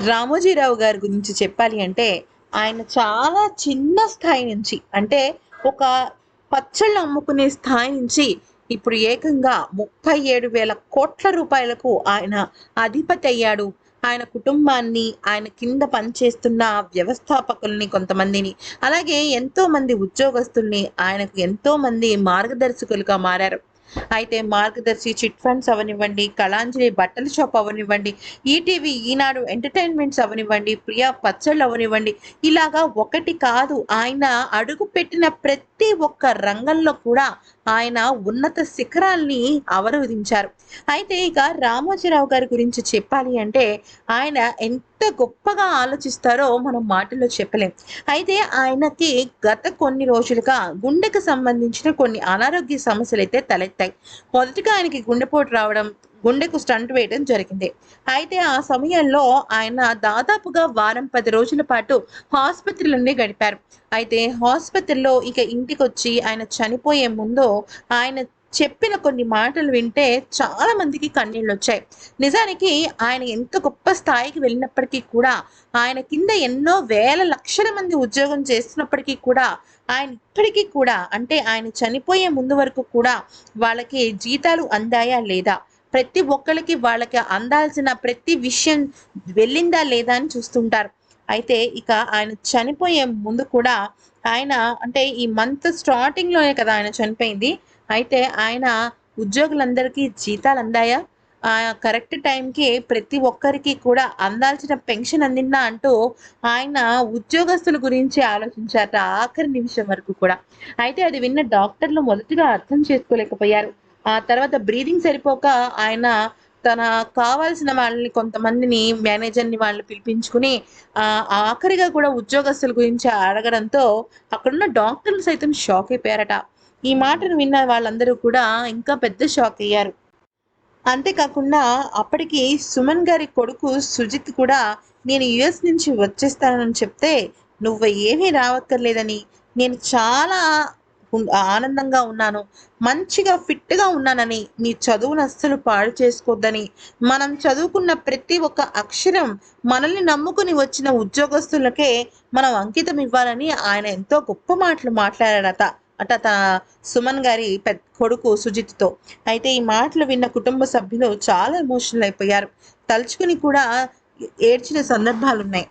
రామోజీరావు గారి గురించి చెప్పాలి అంటే ఆయన చాలా చిన్న స్థాయి నుంచి అంటే ఒక పచ్చళ్ళు అమ్ముకునే స్థాయి నుంచి ఇప్పుడు ఏకంగా ముప్పై ఏడు వేల కోట్ల రూపాయలకు ఆయన అధిపతి అయ్యాడు. ఆయన కుటుంబాన్ని ఆయన కింద పనిచేస్తున్న వ్యవస్థాపకుల్ని కొంతమందిని అలాగే ఎంతో మంది ఉద్యోగస్తుల్ని ఆయనకు ఎంతో మంది మార్గదర్శకులుగా మారారు. అయితే మార్గదర్శి చిట్ ఫండ్స్ అవనివ్వండి కళాంజలి బట్టల షాప్ అవనివ్వండి ఈటీవీ ఈనాడు ఎంటర్టైన్మెంట్స్ అవనివ్వండి ప్రియా పచ్చళ్ళు అవనివ్వండి. ఇలాగా ఒకటి కాదు ఆయన అడుగు పెట్టిన ప్రతి ఒక్క రంగంలో కూడా ఆయన ఉన్నత శిఖరాల్ని అవరోధించారు. అయితే ఇక రామోజీరావు గారి గురించి చెప్పాలి అంటే ఆయన ఎంత గొప్పగా ఆలోచిస్తారో మనం మాటల్లో చెప్పలేం. అయితే ఆయనకి గత కొన్ని రోజులుగా గుండెకు సంబంధించిన కొన్ని అనారోగ్య సమస్యలు అయితే తలెత్తాయి మొదటిగా ఆయనకి గుండెపోటు రావడం గుండెకు స్టంట్ వేయడం జరిగింది. అయితే ఆ సమయంలో ఆయన దాదాపుగా వారం పది రోజుల పాటు ఆసుపత్రిలోనే గడిపారు. అయితే హాస్పిటల్లో ఇక ఇంటికి వచ్చి ఆయన చనిపోయే ముందు ఆయన చెప్పిన కొన్ని మాటలు వింటే చాలా మందికి కన్నీళ్ళు వచ్చాయి నిజానికి ఆయన ఎంత గొప్ప స్థాయికి వెళ్ళినప్పటికీ కూడా ఆయన కింద ఎన్నో వేల లక్షల మంది ఉద్యోగం చేస్తున్నప్పటికీ కూడా ఆయన ఇప్పటికీ కూడా అంటే ఆయన చనిపోయే ముందు వరకు కూడా వాళ్ళకి జీతాలు అందాయా లేదా? ప్రతి ఒక్కరికి వాళ్ళకి అందాల్సిన ప్రతి విషయం వెళ్ళిందా లేదా అని చూస్తుంటారు. అయితే ఇక ఆయన చనిపోయే ముందు కూడా ఆయన అంటే ఈ మంత్ స్టార్టింగ్లోనే కదా ఆయన చనిపోయింది. అయితే ఆయన ఉద్యోగులందరికీ జీతాలు అందాయా? ఆ కరెక్ట్ టైంకి ప్రతి ఒక్కరికి కూడా అందాల్సిన పెన్షన్ అందిందా అంటూ ఆయన ఉద్యోగస్తుల గురించి ఆలోచించారట ఆఖరి నిమిషం వరకు కూడా. అయితే అది విన్న డాక్టర్లు మొదటిగా అర్థం చేసుకోలేకపోయారు. ఆ తర్వాత బ్రీదింగ్ సరిపోక ఆయన తన కావాల్సిన వాళ్ళని కొంతమందిని మేనేజర్ని వాళ్ళని పిలిపించుకుని ఆఖరిగా కూడా ఉద్యోగస్తుల గురించి అడగడంతో అక్కడున్న డాక్టర్లు సైతం షాక్ అయిపోయారట. ఈ మాటను విన్న వాళ్ళందరూ కూడా ఇంకా పెద్ద షాక్ అయ్యారు. అంతేకాకుండా అప్పటికి సుమన్ గారి కొడుకు సుజిత్ కూడా నేను యుఎస్ నుంచి వచ్చేస్తానని చెప్తే నువ్వు ఏమీ రావక్కర్లేదని. నేను చాలా ఆనందంగా ఉన్నాను. మంచిగా ఫిట్గా ఉన్నానని. నీ చదువును అస్సలు పాడు చేసుకోవద్దని మనం చదువుకున్న ప్రతి ఒక్క అక్షరం మనల్ని నమ్ముకుని వచ్చిన ఉద్యోగస్తులకే మనం అంకితం ఇవ్వాలని ఆయన ఎంతో గొప్ప మాటలు మాట్లాడాడట అట తన సుమన్ గారి పెద్ద కొడుకు సుజిత్తో. అయితే ఈ మాటలు విన్న కుటుంబ సభ్యులు చాలా ఎమోషనల్ అయిపోయారు. తలుచుకుని కూడా ఏడ్చిన సందర్భాలు ఉన్నాయి